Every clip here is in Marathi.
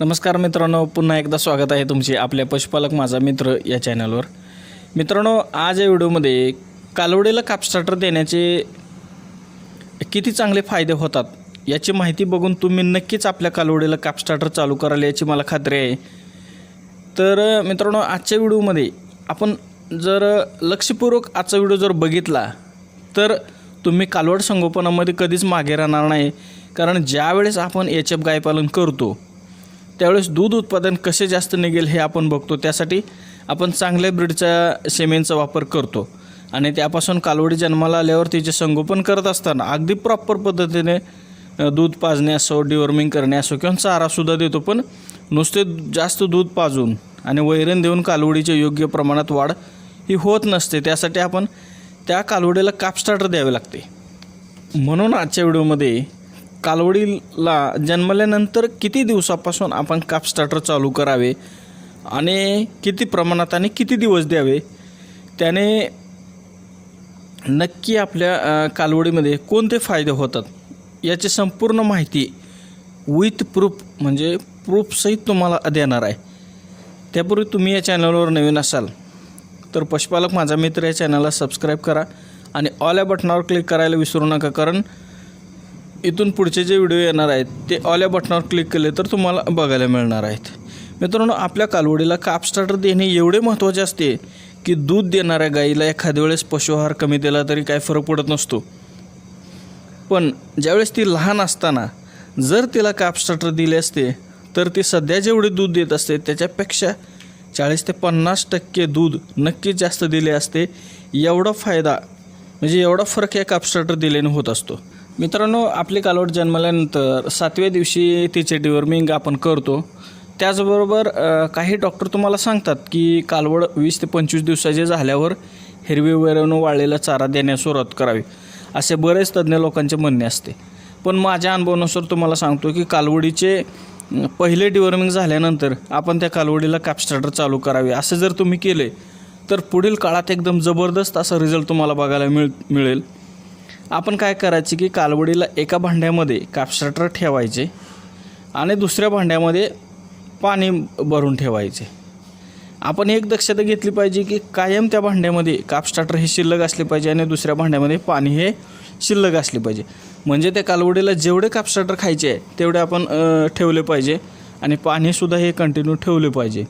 नमस्कार मित्रांनो पुन्हा एकदा स्वागत आहे तुमचे आपल्या पशुपालक माझा मित्र या चॅनलवर. मित्रांनो आज या व्हिडिओमध्ये कालवडीला कापस्टार्टर देण्याचे किती चांगले फायदे होतात याची माहिती बघून तुम्ही नक्कीच आपल्या कालवडीला कापस्टार्टर चालू कराल याची मला खात्री आहे. तर मित्रांनो आजच्या व्हिडिओमध्ये आपण जर लक्षपूर्वक आजचा व्हिडिओ जर बघितला तर तुम्ही कालवड संगोपनामध्ये कधीच मागे राहणार नाही कारण ज्यावेळेस आपण एच एफ गायपालन करतो त्यावेळेस दूध उत्पादन कसे जास्त निघेल हे आपण बघतो. त्यासाठी आपण चांगल्या ब्रीडच्या सेमेंचा वापर करतो. आणि त्यापासून कालवडी जन्माला आल्यावर तिचे संगोपन करत असताना अगदी प्रॉपर पद्धतीने दूध पाजणे असो डिवॉर्मिंग करणे असो किंवा चारासुद्धा देतो. पण नुसते जास्त दूध पाजून आणि वैरण देऊन कालवडीच्या योग्य प्रमाणात वाढ ही होत नसते. त्यासाठी आपण त्या कालवडीला काप स्टार्टर द्यावे लागते. म्हणून आजच्या व्हिडिओमध्ये कालवडीला जन्मल्यानंतर किती दिवसापासून आपण काप स्टार्टर चालू करावे? आणि किती प्रमाणात आणि किती दिवस द्यावे? त्याने नक्की आपल्या कालवडीमध्ये कोणते फायदे होतात? याची संपूर्ण माहिती विथ प्रूफ म्हणजे प्रूफसहित तुम्हाला देणार आहे. त्यापूर्वी तुम्ही या चॅनलवर नवीन असाल तर पशुपालक माझा मित्र या चॅनलला सबस्क्राईब करा आणि ऑल या बटनावर क्लिक करायला विसरू नका कारण इथून पुढचे जे व्हिडिओ येणार आहेत ते ऑल या बटनावर क्लिक केले तर तुम्हाला बघायला मिळणार आहेत. मित्रांनो आपल्या कालवडीला काप स्टार्टर देणे एवढे महत्त्वाचे असते की दूध देणाऱ्या गाईला एखाद्या वेळेस पशुहार कमी दिला तरी काय फरक पडत नसतो. पण ज्यावेळेस ती लहान असताना जर तिला काप स्टार्टर दिले असते तर ती सध्या जेवढे दूध देत असते त्याच्यापेक्षा चाळीस ते पन्नास टक्के दूध नक्कीच जास्त दिले असते. एवढा फायदा म्हणजे एवढा फरक या काप स्टार्टर दिल्याने होत असतो. मित्रांनो आपली कालवड जन्मल्यानंतर सातव्या दिवशी तिचे डिवर्मिंग आपण करतो. त्याचबरोबर काही डॉक्टर तुम्हाला सांगतात की कालवड वीस ते पंचवीस दिवसाचे झाल्यावर हिरवी वैरवणं वाळलेला चारा देण्यास सुरुवात करावी असे बरेच तज्ज्ञ लोकांचे म्हणणे असते. पण माझ्या अनुभवानुसार तुम्हाला सांगतो की कालवडीचे पहिले डिवर्मिंग झाल्यानंतर आपण त्या कालवडीला कॅपस्टार्टर चालू करावे असं जर तुम्ही केले तर पुढील काळात एकदम जबरदस्त असा रिझल्ट तुम्हाला बघायला मिळ मिळेल. आपण काय करायचे की कालवडीला एका भांड्यामध्ये कापसाटर ठेवायचे आणि दुसऱ्या भांड्यामध्ये पाणी भरून ठेवायचे. आपण एक दक्षता घेतली पाहिजे की कायम त्या भांड्यामध्ये काप स्टार्टर हे शिल्लक असले पाहिजे आणि दुसऱ्या भांड्यामध्ये पाणी हे शिल्लक असले पाहिजे. म्हणजे त्या कालवडीला जेवढे काप स्टार्टर खायचे आहे तेवढे आपण ठेवले पाहिजे आणि पाणीसुद्धा हे कंटिन्यू ठेवले पाहिजे.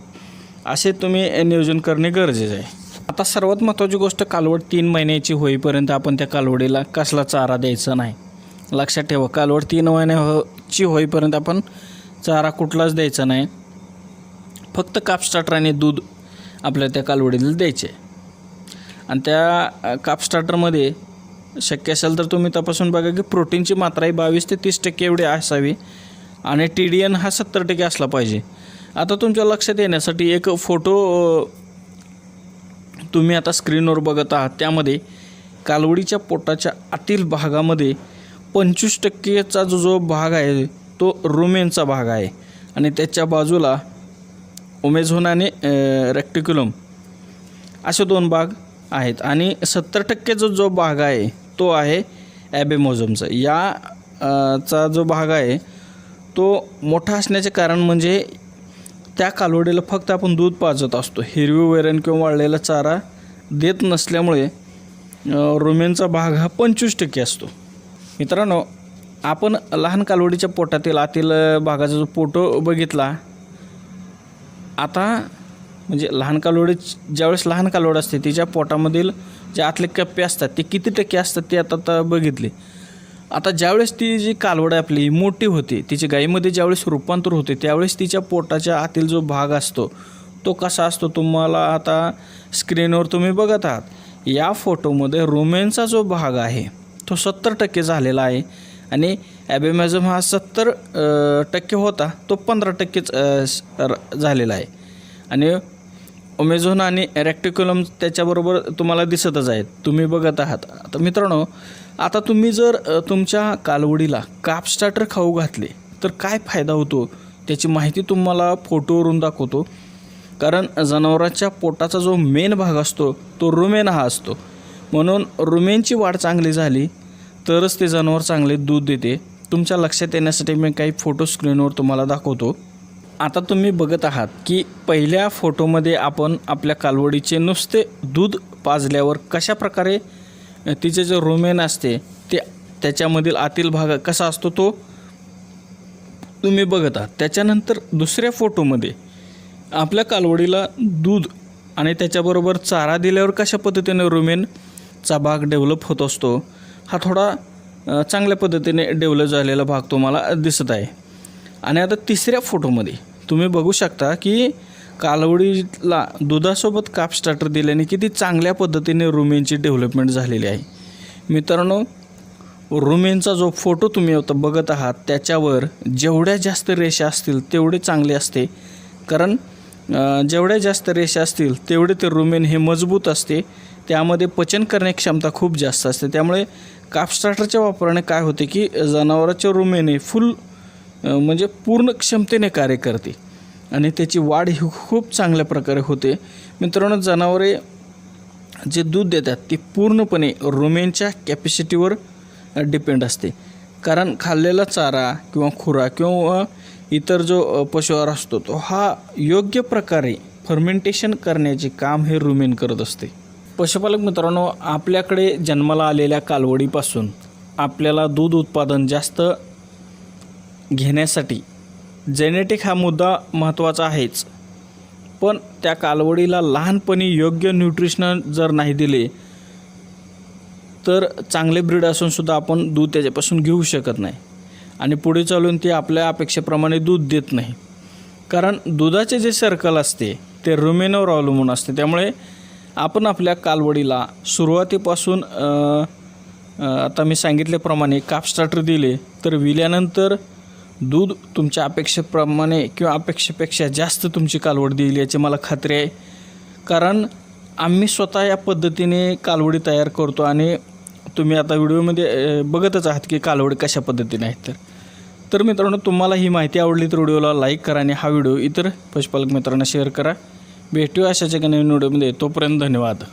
असे तुम्ही नियोजन करणे गरजेचं आहे. आता सर्वात महत्त्वाची गोष्ट कालवड तीन महिन्याची होईपर्यंत आपण त्या कालवडीला कसला चारा द्यायचा नाही. लक्षात ठेवा कालवड तीन महिन्याची होईपर्यंत आपण चारा कुठलाच द्यायचा नाही. फक्त काप दूध आपल्या त्या कालवडीला द्यायचे. आणि त्या कापस्टार्टरमध्ये शक्य असेल तर तुम्ही तपासून बघा की प्रोटीनची मात्रा ही बावीस ते तीस टक्के एवढी असावी आणि टी डी एन हा सत्तर टक्के असला पाहिजे. आता तुमच्या लक्षात येण्यासाठी एक फोटो तुम्ही आता स्क्रीनवर बघत आहात. त्यामध्ये कालवडीच्या पोटाच्या आतील भागामध्ये पंचवीस टक्केचा जो जो भाग आहे तो रोमेनचा भाग आहे. आणि त्याच्या बाजूला ओमेझोन आणि रेक्टिक्युलम असे दोन भाग आहेत. आणि सत्तर टक्केचा जो भाग आहे तो आहे ॲबेमोझमचा या चा जो भाग आहे तो मोठा असण्याचे कारण म्हणजे त्या कालवडीला फक्त आपण दूध पाजत असतो. हिरवी वैरण किंवा वाळलेला चारा देत नसल्यामुळे रोमेनचा भाग हा पंचवीस टक्के असतो. मित्रांनो आपण लहान कालवडीच्या पोटातील आतील भागाचा जो फोटो बघितला आता म्हणजे लहान कालवडी ज्यावेळेस लहान कालवड असते तिच्या पोटामधील जे आतले कप्पे असतात ते किती टक्के असतात ते आता आता बघितले. आता ज्यावेळेस ती जी कालवड आपली मोठी होते तिची गाईमध्ये ज्यावेळेस रूपांतर होते त्यावेळेस तिच्या पोटाच्या आतील जो भाग असतो तो कसा असतो तुम्हाला आता स्क्रीनवर तुम्ही बघत आहात. या फोटोमध्ये रोमेनचा जो भाग आहे तो सत्तर टक्के झालेला आहे आणि ॲबेमॅझम हा सत्तर टक्के होता तो पंधरा टक्केच र- झालेला आहे. आणि ओमेझोन आणि रॅक्टिक्युलम त्याच्याबरोबर तुम्हाला दिसतच आहेत तुम्ही बघत आहात. आता मित्रांनो आता तुम्ही जर तुमच्या कालवडीला काप स्टार्टर खाऊ घातले तर काय फायदा होतो? त्याची माहिती तुम्हाला फोटोवरून दाखवतो. कारण जनावराच्या पोटाचा जो मेन भाग असतो तो रुमेन हा असतो. म्हणून रुमेनची वाढ चांगली झाली तरच ते जनावर चांगले दूध देते. तुमच्या लक्षात येण्यासाठी मी काही फोटो स्क्रीनवर तुम्हाला दाखवतो. आता तुम्ही बघत आहात की पहिल्या फोटोमध्ये आपण आपल्या कालवडीचे नुसते दूध पाजल्यावर कशा प्रकारे तिचे जे रोमेन असते ते त्याच्यामधील आतील भाग कसा असतो तो तुम्ही बघत. आहात त्याच्यानंतर दुसऱ्या फोटोमध्ये आपल्या कालवडीला दूध आणि त्याच्याबरोबर चारा दिल्यावर कशा पद्धतीने रुमेनचा भाग डेव्हलप होत असतो हा थोडा चांगल्या पद्धतीने डेव्हलप झालेला भाग तुम्हाला दिसत आहे. आणि आता तिसऱ्या फोटोमध्ये तुम्ही बघू शकता की कालवडीला दुधासोबत काप स्टार्टर दिल्याने किती चांगल्या पद्धतीने रुमेनची डेव्हलपमेंट झालेली आहे. मित्रांनो रुमेनचा जो फोटो तुम्ही आता बघत आहात त्याच्यावर जेवढ्या जास्त रेषा असतील तेवढे चांगले असते. कारण जेवढ्या जास्त रेषा असतील तेवढे ते रुमेन हे मजबूत असते. त्यामध्ये पचन करण्याची क्षमता खूप जास्त असते. त्यामुळे काप स्टार्टरच्या वापराने काय होते की जनावराचे रुमेन हे फुल म्हणजे पूर्ण क्षमतेने कार्य करते. आणि त्याची वाढ ही खूप चांगल्या प्रकारे होते. मित्रांनो जनावरे जे दूध देतात ते पूर्णपणे रुमेनच्या कॅपॅसिटीवर डिपेंड असते. कारण खाल्लेला चारा किंवा खुरा किंवा इतर जो पशुआहार असतो तो हा योग्य प्रकारे फर्मेंटेशन करण्याचे काम हे रुमेन करत असते. पशुपालक मित्रांनो आपल्याकडे जन्माला आलेल्या कालवडीपासून आपल्याला दूध उत्पादन जास्त घेण्यासाठी जेनेटिक हा मुद्दा महत्त्वाचा आहेच. पण त्या कालवडीला लहानपणी योग्य न्यूट्रिशन जर नाही दिले तर चांगले ब्रीड असूनसुद्धा आपण दूध त्याच्यापासून घेऊ शकत नाही. आणि पुढे चालून ती आपल्या अपेक्षेप्रमाणे दूध देत नाही. कारण दुधाचे जे सर्कल असते ते रुमेनवर अवलंबून असते. त्यामुळे आपण आपल्या कालवडीला सुरुवातीपासून आता मी सांगितल्याप्रमाणे काप स्टार्टर दिले तर विल्यानंतर दूध तुमच्या अपेक्षेप्रमाणे किंवा अपेक्षेपेक्षा जास्त तुमची कालवड देईल याची मला खात्री आहे. कारण आम्ही स्वतः या पद्धतीने कालवडी तयार करतो आणि तुम्ही आता व्हिडिओमध्ये बघतच आहात की कालवडी कशा पद्धतीने आहेत तर. तर मित्रांनो तुम्हाला ही माहिती आवडली तर व्हिडिओला लाईक करा आणि हा व्हिडिओ इतर पशुपालक मित्रांना शेअर करा. भेटूया अशाच एका नवीन व्हिडिओमध्ये. तोपर्यंत धन्यवाद.